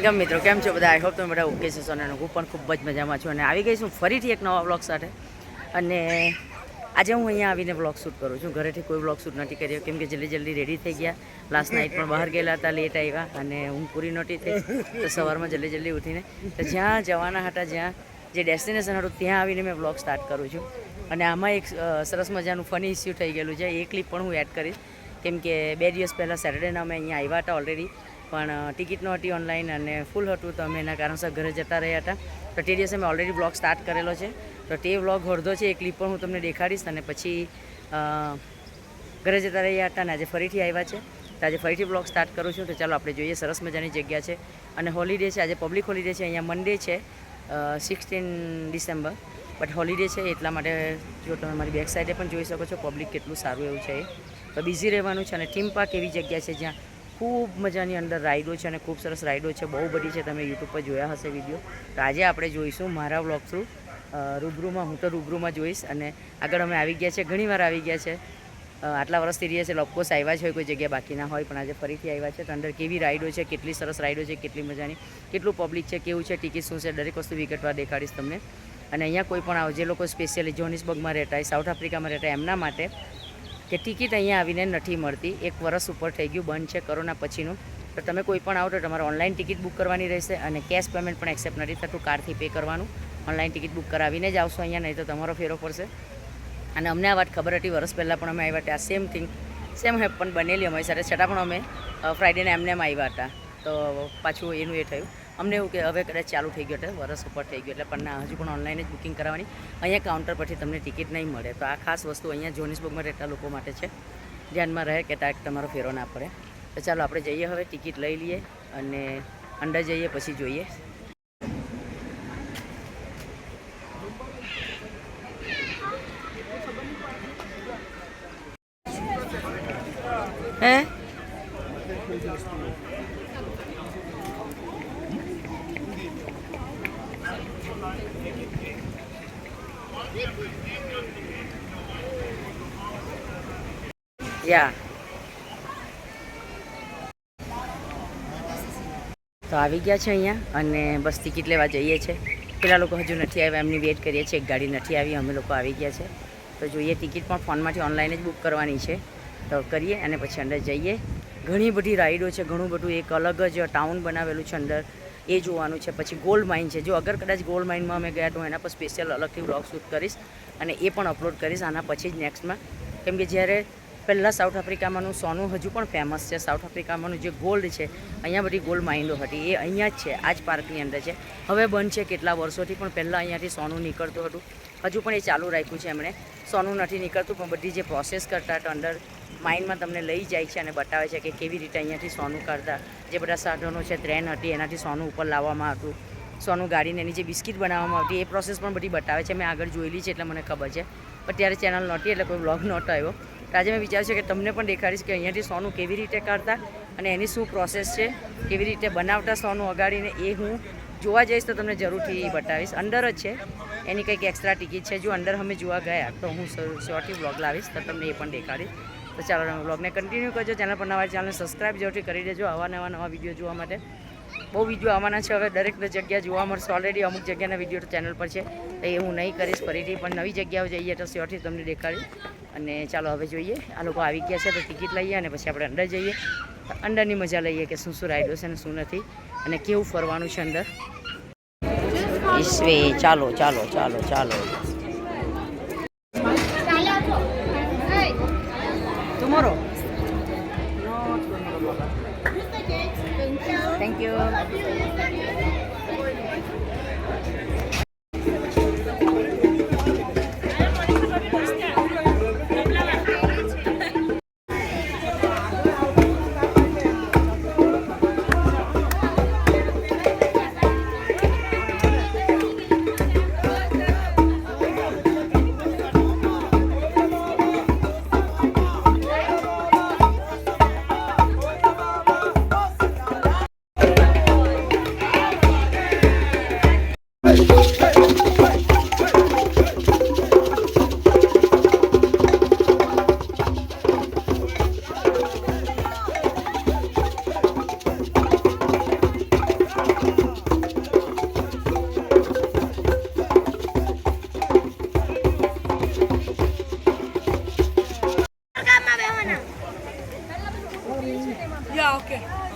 Welcome મિત્રો, કેમ છો બધા? આઈ હોપ તમે બધા ઓકે છો સોના હું પણ ખૂબ જ મજામાં છું અને આવી ગઈ છું ફરીથી એક નવા બ્લોગ સાથે. અને આજે હું અહીંયા આવીને બ્લોગ શૂટ કરું છું. ઘરેથી કોઈ બ્લોગ શૂટ નથી કર્યો, કેમ કે જલ્દી જલ્દી રેડી થઈ ગયા. લાસ્ટ નાઇટ પણ બહાર ગયેલા હતા લેટ આવ્યા અને હું પૂરી નહોતી થઈ. તો સવારમાં જલ્દી જલ્દી ઉઠીને તો જ્યાં જવાના હતા, જ્યાં જે ડેસ્ટિનેશન હતું, ત્યાં આવીને મેં બ્લોગ સ્ટાર્ટ કરું છું. અને આમાં એક સરસ મજાનું ફની ઇસ્યુ થઈ ગયેલું છે. એ ક્લિપ પણ હું એડ કરીશ. કેમ કે બે દિવસ પહેલાં સેટરડેના અમે અહીંયા આવ્યા હતા ઓલરેડી પણ ટિકિટ નહોતી ઓનલાઈન અને ફૂલ હતું તો અમે એના કારણસર ઘરે જતા રહ્યા હતા. તો તે દિવસે મેં ઓલરેડી બ્લોગ સ્ટાર્ટ કરેલો છે. તો તે વ્લોગ અડધો છે, એ ક્લિપ પણ હું તમને દેખાડીશ અને પછી ઘરે જતા રહ્યા હતા અને આજે ફરીથી આવ્યા છે. તો આજે ફરીથી બ્લોગ સ્ટાર્ટ કરું છું. તો ચાલો આપણે જોઈએ સરસ મજાની જગ્યા છે. અને હોલિડે છે, આજે પબ્લિક હોલિડે છે, અહીંયા મંડે છે સિક્સટીન ડિસેમ્બર બટ હોલિડે છે, એટલા માટે જો તમે મારી બેક સાઈડે પણ જોઈ શકો છો પબ્લિક કેટલું સારું એવું છે તો બિઝી રહેવાનું છે અને થીમ પાર્ક એવી જગ્યા છે જ્યાં ખૂબ મજાની અંદર રાઈડો છે અને ખૂબ સરસ રાઈડો છે. બહુ બધી છે, તમે યુટ્યુબ પર જોયા હશે વીડિયો તો આજે આપણે જોઈશું મારા વ્લોગ થ્રુ રૂબરૂમાં, હું તો રૂબરૂમાં જોઈશ અને આગળ અમે આવી ગયા છે, ઘણીવાર આવી ગયા છે. આટલા વર્ષથી રહીએ છીએ લોકોસ આવ્યા જ હોય, કોઈ જગ્યા બાકી ના હોય, પણ આજે ફરીથી આવ્યા છે. તો અંદર કેવી રાઈડો છે, કેટલી સરસ રાઈડો છે, કેટલી મજાની, કેટલું પબ્લિક છે, કેવું છે ટિકિટ શું છે, દરેક વસ્તુ વિગતવાર દેખાડીશ તમને. અને અહીંયા કોઈ પણ આવો, જે લોકો સ્પેશિયલી જોનિસબર્ગમાં રહેતા હોય, સાઉથ આફ્રિકામાં રહેતા એમના માટે કે ટિકિટ અહીંયા આવીને નથી મળતી. એક વર્ષ ઉપર થઈ ગયું, બંધ છે કોરોના પછીનું. તો તમે કોઈ પણ આવો તો તમારે ઓનલાઈન ટિકિટ બુક કરવાની રહેશે અને કેશ પેમેન્ટ પણ એક્સેપ્ટ નથી થતું કાર્ડથી પે કરવાનું. ઓનલાઈન ટિકિટ બુક કરાવીને જ આવશો અહીંયા, નહીં તો તમારો ફેરો પડશે. અને અમને આ વાત ખબર હતી વર્ષ પહેલાં પણ અમે આવ્યા હતા. સેમ થિંગ સેમ હેપ પણ બનેલી અમારી સાથે. છતાં પણ અમે ફ્રાઈડેને એમને એમ આવ્યા હતા. તો પાછું એનું એ થયું. અમને એવું કે હવે કદાચ ચાલુ થઈ ગયું એટલે વરસ ઉપર થઈ ગયું એટલે પણ હજુ પણ ઓનલાઈન જ બુકિંગ કરાવવાની. અહીંયા કાઉન્ટર પરથી તમને ટિકિટ નહીં મળે. તો આ ખાસ વસ્તુ અહીંયા જોનિસબર્ગમાં રહેતા લોકો માટે છે. ધ્યાનમાં રહે કે તાક તમારો ફેરો ના પડે. તો ચાલો આપણે જઈએ હવે ટિકિટ લઈ લઈએ અને અંડર જઈએ પછી જોઈએ. હે? યા તો આવી ગયા છે અહીંયા અને બસ ટિકિટ લેવા જઈએ છે. પેલા લોકો હજુ નથી આવ્યા, એમની વેઇટ કરીએ છીએ, એક ગાડી નથી આવી, અમે લોકો આવી ગયા છે. તો જોઈએ, ટિકિટ પણ ફોનમાંથી ઓનલાઈન જ બુક કરવાની છે. તો કરીએ અને પછી અંદર જઈએ. ઘણી બધી રાઈડો છે, ઘણું બધું, એક અલગ જ ટાઉન બનાવેલું છે અંદર. એ જોવાનું છે. પછી ગોલ્ડ માઇન છે. જો અગર કદાચ ગોલ્ડ માઇનમાં અમે ગયા તો એના પર સ્પેશિયલ અલગથી બ્લોગ શૂટ કરીશ અને એ પણ અપલોડ કરીશ. આના પછી જ નેક્સ્ટમાં કેમ કે જ્યારે પહેલાં સાઉથ આફ્રિકામાંનું સોનું હજુ પણ ફેમસ છે. સાઉથ આફ્રિકામાંનું જે ગોલ્ડ છે, અહીંયા બધી ગોલ્ડ માઇન્ડો હતી. એ અહીંયા જ છે. આ જ પાર્કની અંદર છે. હવે બંધ છે કેટલા વર્ષોથી, પણ પહેલાં અહીંયાથી સોનું નીકળતું હતું. હજુ પણ એ ચાલુ રાખ્યું છે એમણે. સોનું નથી નીકળતું, પણ બધી જે પ્રોસેસ કરતા હતા અંદર માઇન્ડમાં તમને લઈ જાય છે અને બતાવે છે કે કેવી રીતે અહીંયાથી સોનું કરતા જે બધા સાધનો છે, ટ્રેન હતી, એનાથી સોનું ઉપર લાવવામાં આવતું સોનું ગાડીને એની જે બિસ્કિટ બનાવવામાં આવતી, એ પ્રોસેસ પણ બધી બતાવે છે. મેં આગળ જોયેલી છે એટલે મને ખબર છે. પણ ત્યારે ચેનલ નહોતી એટલે કોઈ બ્લોગ નહોતો આવ્યો. તો આજે મેં વિચાર્યું છે કે તમને પણ દેખાડીશ કે અહીંયાથી સોનું કેવી રીતે કરતા અને એની શું પ્રોસેસ છે, કેવી રીતે બનાવતા સોનું અગાડીને એ હું જોવા જઈશ તો તમને જરૂરથી બતાવીશ. અંદર જ છે. એની કંઈક એક્સ્ટ્રા ટિકિટ છે. જો અંદર અમે જોવા ગયા તો હું શોર્ટથી બ્લોગ લાવીશ તો તમને એ પણ દેખાડીશ. તો ચાલો બ્લોગને કન્ટિન્યુ કરજો. ચેનલ પર નવા ચેનલને સબસ્ક્રાઈબ જરૂરથી કરી દેજો. આવા નવા નવા વીડિયો જોવા માટે. બહુ વીડિયો આવવાના છે હવે. દરેક જગ્યા જોવા મળશે ઓલરેડી અમુક જગ્યાના વીડિયો ચેનલ પર છે. તો એ હું નહીં કરીશ ફરીથી, પણ નવી જગ્યાઓ જઈએ તો શ્યોરથી તમને દેખાડી. અને ચાલો હવે જોઈએ. આ લોકો આવી ગયા છે તો ટિકિટ લઈએ અને પછી આપણે અંદર જઈએ. અંદરની મજા લઈએ કે શું શું રાઈડો છે અને શું નથી. અને કેવું ફરવાનું છે અંદર. ઈશ્વે ચાલો ચાલો ચાલો ચાલો. tomorrow. No tomorrow. Thank you. Thank you.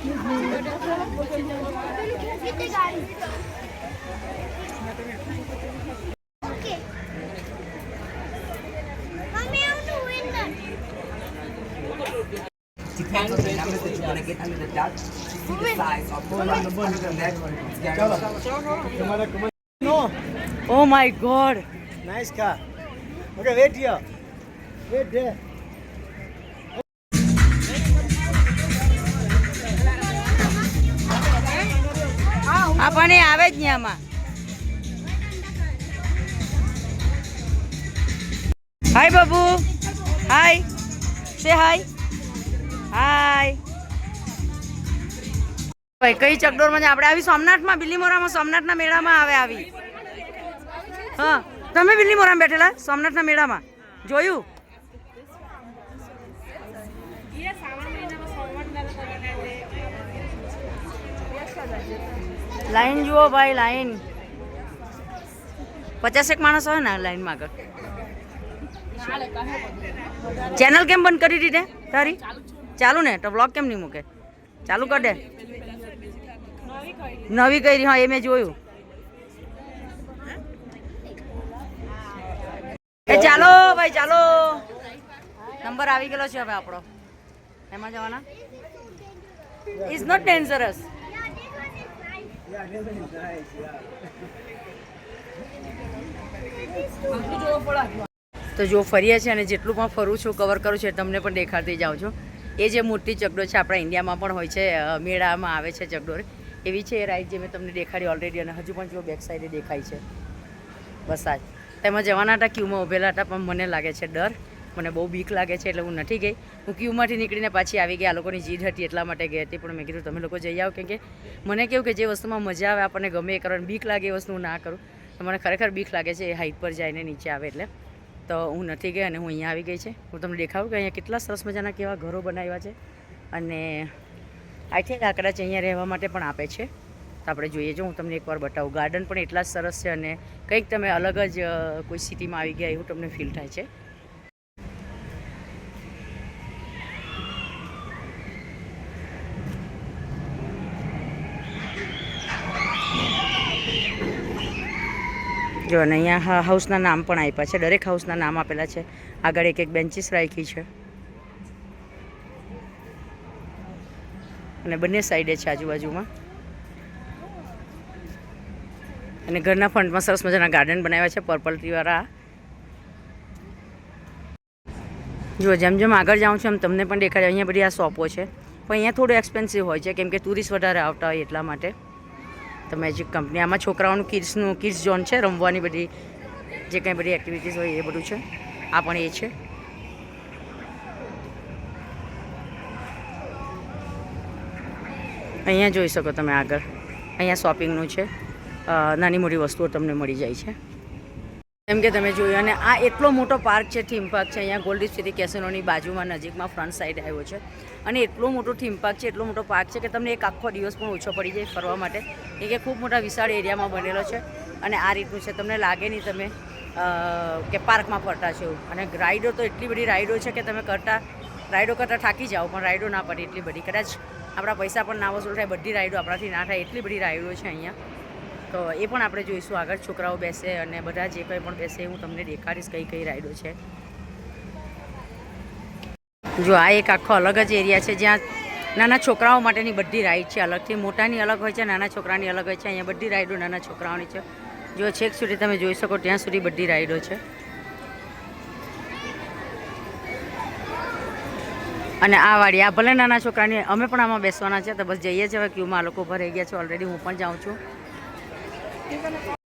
Depends on the numbers that You want to get under the duck. No. Oh my god. Nice car. Okay, wait here. Wait there. આ પણ એ આવે જ નહીં આમાં. હાય બાબુ હાય સે હાય હાય ભાઈ, કઈ ચકડોરમાં આપણે આવી સોમનાથમાં, બિલીમોરામાં, સોમનાથના મેળામાં આવે આવી. હા, તમે બિલીમોરામાં બેઠેલા? સોમનાથના મેળામાં. જોયું? લાઈન જુઓ ભાઈ લાઈન પચાસેક માણસ હોય ને લાઈનમાં આગળ. ચેનલ કેમ બંધ કરી દીધે તારી? ચાલુ ને, તો બ્લોગ કેમ નહીં મૂકે? ચાલુ કર દે. નવી કરી, હા, એ મેં જોયું. એ ચાલો ભાઈ, ચાલો. નંબર આવી ગયેલો છે હવે આપણો. એમાં જવાના? ઇઝ નોટ ડેન્જરસ તો જો ફરીએ છીએ અને જેટલું પણ ફરું છું કવર કરું છું તમને પણ દેખાડતી જાઉં છું. એ જે મોટી ચકડો છે, આપણા ઇન્ડિયામાં પણ હોય છે મેળામાં આવે છે ચકડોળ એવી છે એ રાઈડ જે મેં તમને દેખાડી ઓલરેડી અને હજુ પણ જો બેક સાઈડે દેખાય છે. બસ આજ તેમાં જવાના હતા ક્યુમાં ઊભેલા હતા, પણ મને લાગે છે ડર. મને બહુ બીક લાગે છે એટલે હું નથી ગઈ. હું ક્યુમાંથી નીકળીને પાછી આવી ગઈ, આ લોકોની જીદ હતી એટલા માટે ગઈ હતી, પણ મેં કીધું તમે લોકો જઈ આવો કેમ કે મને કેવું કે જે વસ્તુમાં મજા આવે, આપણને ગમે એ કરવાની, બીક લાગે એ વસ્તુ હું ના કરું. મને ખરેખર બીક લાગે છે એ હાઈટ પર જઈને નીચે આવે એટલે. તો હું નથી ગઈ અને હું અહીંયા આવી ગઈ છે. હું તમને દેખાવું કે અહીંયા કેટલા સરસ મજાના કેવા ઘરો બનાવ્યા છે અને આઈ થિંક આ કદાચ અહીંયા રહેવા માટે પણ આપે છે. તો આપણે જોઈએ, જો હું તમને એકવાર બતાવું. ગાર્ડન પણ એટલા સરસ છે અને કંઈક તમે અલગ જ કોઈ સિટીમાં આવી ગયા એવું તમને ફીલ થાય છે. જો અને અહીંયા હાઉસના નામ પણ આપ્યા છે. દરેક હાઉસના નામ આપેલા છે. આગળ એક એક બેન્ચીસ રાખી છે. અને બંને સાઈડે છે આજુબાજુમાં. અને ઘરના ફ્રન્ટમાં સરસ મજાના ગાર્ડન બનાવ્યા છે પર્પલ ટ્રીવાળા જો જેમ જેમ આગળ જાઉં છું એમ તમને પણ દેખાડે અહીંયા બધી આ શોપો છે. પણ અહીંયા થોડું એક્સપેન્સિવ હોય છે, કેમ કે ટુરિસ્ટ વધારે આવતા હોય એટલા માટે. તો મેજિક કંપની આમાં છોકરાઓનું કિડ્સનું કિડ્સ ઝોન છે, રમવાની બધી જે કંઈ બધી એક્ટિવિટીઝ હોય એ બધું છે. આ પણ એ છે. અહીંયા જોઈ શકો તમે આગળ. અહીંયા શોપિંગનું છે. નાની મોટી વસ્તુઓ તમને મળી જાય છે. એમ કે તમે જોયું. અને આ એટલો મોટો પાર્ક છે થીમ પાર્ક છે. અહીંયા ગોલ્ડ સિટી કેસિનોની બાજુમાં નજીકમાં ફ્રન્ટ સાઈડ આવ્યો છે. અને એટલો મોટો થીમ પાર્ક છે, એટલો મોટો પાર્ક છે કે તમને એક આખો દિવસ પણ ઓછો પડી જાય ફરવા માટે. એ કે ખૂબ મોટા વિશાળ એરિયામાં બનેલો છે. અને આ રીતનું છે, તમને લાગે નહીં તમે કે પાર્કમાં ફરતા છો. અને રાઈડો તો એટલી બધી રાઈડો છે કે તમે કરતા, રાઈડો કરતાં થાકી જાઓ, પણ રાઈડો ના પડે એટલી બધી. કદાચ આપણા પૈસા પણ ના વસૂલ થાય, બધી રાઈડો આપણાથી ના થાય, એટલી બધી રાઈડો છે અહીંયા. તો એ પણ આપણે જોઈશું. આગળ છોકરાઓ બેસે અને બધા જે કંઈ પણ બેસે હું તમને દેખાડીશ કઈ કઈ રાઈડો છે. જો, આ એક આખો અલગ જ એરિયા છે. જ્યાં નાના છોકરાઓ માટેની બધી રાઈડ છે. અલગથી મોટાની અલગ હોય છે, નાના છોકરાની અલગ હોય છે. અહીંયા બધી રાઈડો નાના છોકરાઓની છે. જો, છેક સુધી તમે જોઈ શકો ત્યાં સુધી બધી રાઈડો છે. અને આ વાળી, આ ભલે નાના છોકરાની, અમે પણ આમાં બેસવાના છે, તો બસ જઈએ છીએ હવે ક્યુમાં. લોકો ભરાઈ ગયા છે ઓલરેડી હું પણ જાઉં છું. Give him a call.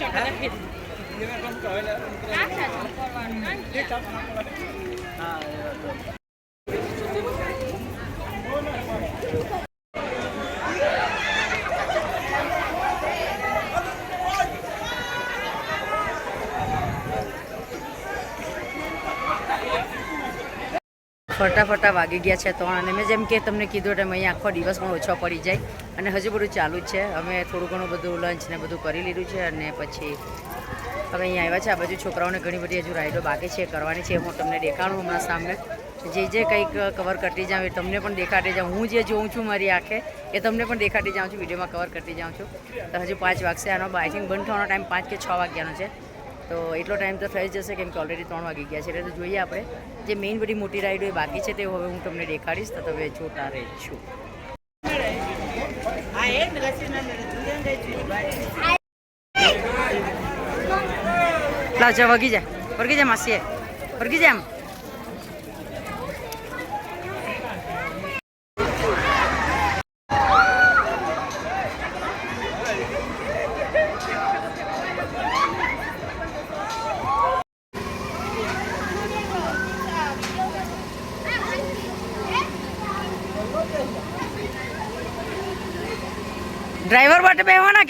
টাকাটা ફટા ફરતા વાગી ગયા છે ત્રણ અને મેં જેમ કે તમને કીધું તેમ અહીંયા આખો દિવસ પણ ઓછો પડી જાય અને હજુ બધું ચાલુ જ છે. અમે થોડું ઘણું બધું લંચ ને બધું કરી લીધું છે અને પછી હવે અહીંયા આવ્યા છે. આ બાજુ છોકરાઓને ઘણી બધી હજુ રાઈડો બાકી છે, કરવાની છે. હું તમને દેખાડું હમણાં સામે જે જે કંઈક કવર કરતી જાઉં એ તમને પણ દેખાડી જાઉં. હું જે જોઉં છું મારી આંખે એ તમને પણ દેખાડી જાઉં છું. વિડીયોમાં કવર કરતી જાઉં છું. તો હજુ પાંચ વાગશે. આનો આઈ થિંક બંધ થવાનો ટાઈમ પાંચ કે છ વાગ્યાનો છે. તો એટલો ટાઈમ તો થઈ જશે કેમ કે ઓલરેડી ત્રણ વાગી ગયા છે. એટલે તો જોઈએ આપણે. જે મેઇન બધી મોટી રાઈડ એ બાકી છે તે હવે હું તમને દેખાડીશ. તો તમે જોતા રહેજો લાવ, જા, વગી જા. વળગી જા, માસીએ. વળગી જા આમ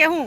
કે હું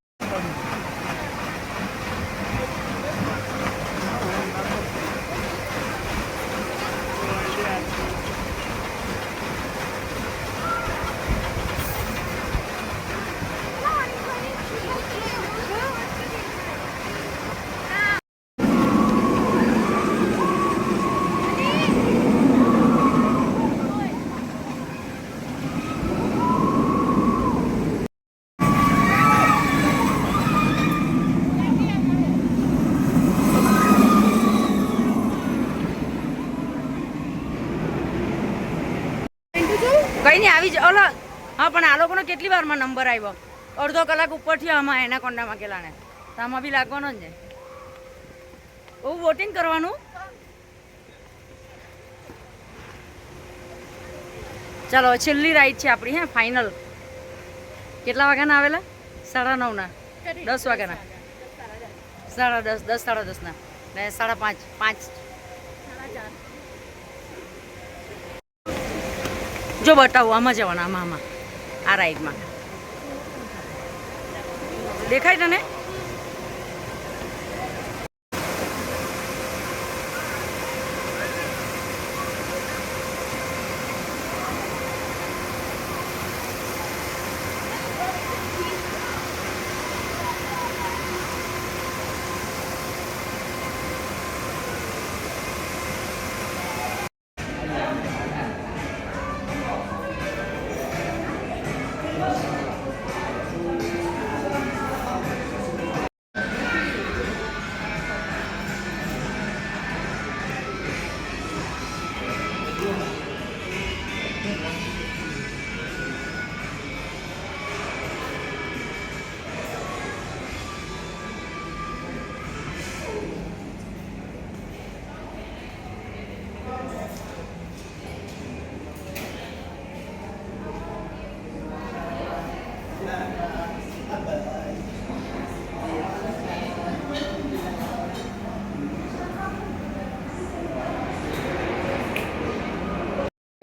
કઈ નહીં આવી જ ઓલો હા પણ આ લોકોનો કેટલી વારમાં નંબર આવ્યો? અડધો કલાક ઉપર થયો આમાં એના કોંડામાં કેલાને તો આમાં બી લાગવાનો જ ને. બહુ વોટિંગ કરવાનું? ચાલો છેલ્લી રાઈડ છે આપણી હે ફાઇનલ કેટલા વાગ્યાના આવેલા? સાડા નવના. દસ વાગ્યાના. સાડા દસ દસ સાડા દસના. ને સાડા પાંચ પાંચ. જો બતાવું આમાં જવાના આમાં આમાં. આ રાઈડમાં. દેખાય તને?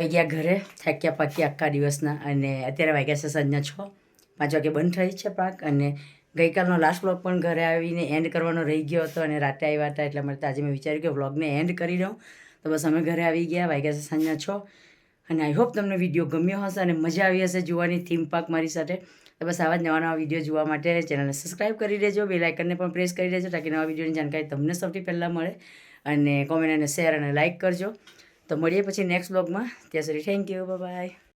આવી ગયા ઘરે, થાક્યા પાક્યા આખા દિવસના અને અત્યારે વાગ્યા છે સાંજના છ. પાંચ વાગે બંધ થઈ છે પાક અને ગઈકાલનો લાસ્ટ વ્લોગ પણ ઘરે આવીને એન્ડ કરવાનો રહી ગયો હતો અને રાતે આવ્યા હતા એટલે મારે આજે મેં વિચાર્યું કે વ્લોગને એન્ડ કરી દઉં. તો બસ અમે ઘરે આવી ગયા, વાગ્યા છે સાંજના છ. અને આઈ હોપ તમને વીડિયો ગમ્યો હશે અને મજા આવી હશે જોવાની થીમ પાર્ક મારી સાથે. તો બસ આવા જ નવા નવા વીડિયો જોવા માટે ચેનલને સબસ્ક્રાઈબ કરી દેજો બે લાઇકનને પણ પ્રેસ કરી દેજો, તાકી નવા વિડીયોની જાણકારી તમને સૌથી પહેલાં મળે. અને કોમેન્ટ અને શેર અને લાઇક કરજો. તો મળીએ પછી નેક્સ્ટ બ્લોગમાં ત્યાં સુધી થેન્ક યુ બાય